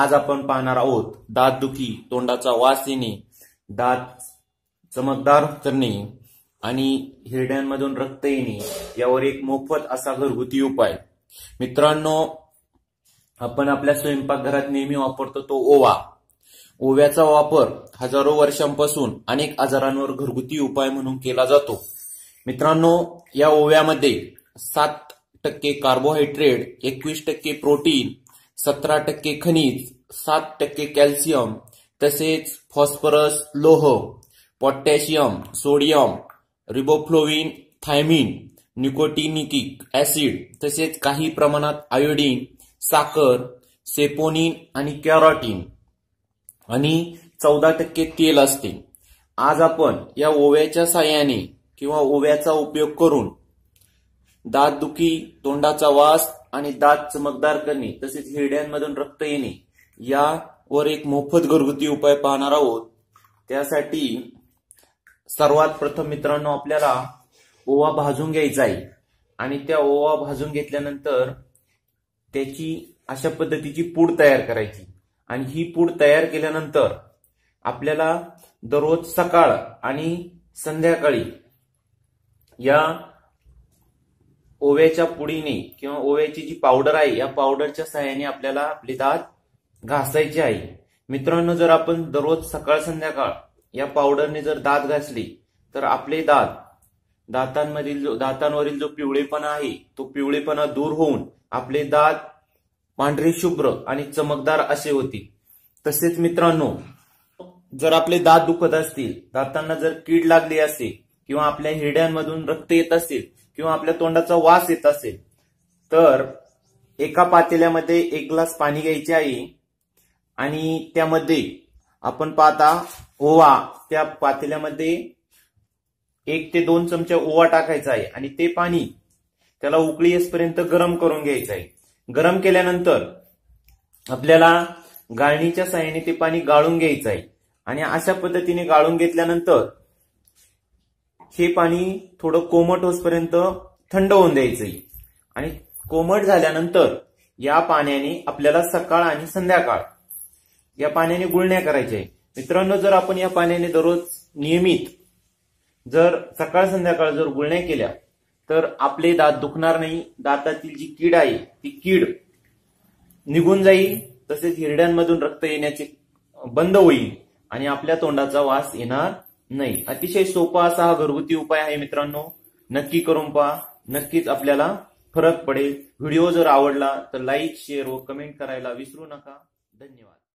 आज आपण पाहणार आहोत दात दुखी तोंडाचा वास येणे दात चमकदार करणे आणि हिरड्यांमधून रक्त येणे यावर एक मोफत असा घरगुती उपाय. मित्रांनो आपण आपल्या स्वयंपाकघरात नेहमी वापरतो तो ओवा. ओव्याचा वापर हजारो वर्षांपासून अनेक आजारांवर घरगुती उपाय म्हणून केला जातो. मित्रांनो या ओव्यामध्ये सात टक्के कार्बोहायड्रेट एकवीस टक्के प्रोटीन सतरा टक्के खनिज सात टक्के कॅल्शियम तसेच फॉस्फरस लोह potassium sodium riboflavin thiamine nicotinic acid तसेच काही प्रमाणात आयोडीन साखर सेपोनिन आणि कॅरोटीन. आणि चौदा टक्के तेल असते. आज आपण या ओव्याच्या साह्याने किंवा ओव्याचा उपयोग करून दात दुखी तोंडाचा वास आणि दात चमकदार करणे तसेच हिरड्यांमधून रक्त येणे यावर एक मोफत घरगुती उपाय पाहणार आहोत. त्यासाठी सर्वात प्रथम मित्रांनो आपल्याला ओवा भाजून घ्यायचा आहे. आणि त्या ओवा भाजून घेतल्यानंतर त्याची अशा पद्धतीची पूड तयार करायची. आणि ही पूड तयार केल्यानंतर आपल्याला दररोज सकाळ आणि संध्याकाळी या ओव्याच्या पुडीने किंवा ओव्याची जी पावडर आहे या पावडरच्या सहाय्याने आपल्याला आपले दात घासायचे आहे. मित्रांनो जर आपण दररोज सकाळ संध्याकाळ या पावडरने जर दात घासले तर आपले दात दातांमधील जो दातांवरील जो पिवळेपणा आहे तो पिवळेपणा दूर होऊन आपले दात पांढरे शुभ्र आणि चमकदार असे होतील. तसेच मित्रांनो जर आपले दात दुखत असतील दातांना जर कीड लागली असेल किंवा आपल्या हिरड्यांमधून रक्त येत असेल किंवा आपल्या तोंडाचा वास येत असेल तर एका पातेल्यामध्ये एक ग्लास पाणी घ्यायचे आहे आणि त्यामध्ये आपण पाहता ओवा त्या पातेल्यामध्ये एक ते दोन चमचे ओवा टाकायचा आहे आणि ते पाणी त्याला उकळी येसपर्यंत गरम करून घ्यायचं आहे. गरम केल्यानंतर आपल्याला गाळणीच्या साह्याने ते पाणी गाळून घ्यायचं आहे. आणि अशा पद्धतीने गाळून घेतल्यानंतर हे पाणी थोडं कोमट होसपर्यंत थंड होऊन द्यायचंय आणि कोमट झाल्यानंतर या पाण्याने आपल्याला सकाळ आणि संध्याकाळ या पाण्याने गुळण्या करायच्या आहे मित्रांनो जर आपण या पाण्याने दररोज नियमित जर सकाळ संध्याकाळ जर गुळण्या केल्या तर आपले दात दुखणार नाही दातातील जी कीड आहे ती कीड निघून जाईल तसेच हिरड्यांमधून रक्त येण्याचे बंद होईल आणि आपल्या तोंडाचा वास येणार नाही. अतिशय सोपा असा हा घरगुती उपाय आहे मित्रांनो. नक्की करून पहा. नक्कीच आपल्याला फरक पडेल. व्हिडिओ जर आवडला तर लाईक शेअर व कमेंट करायला विसरू नका. धन्यवाद.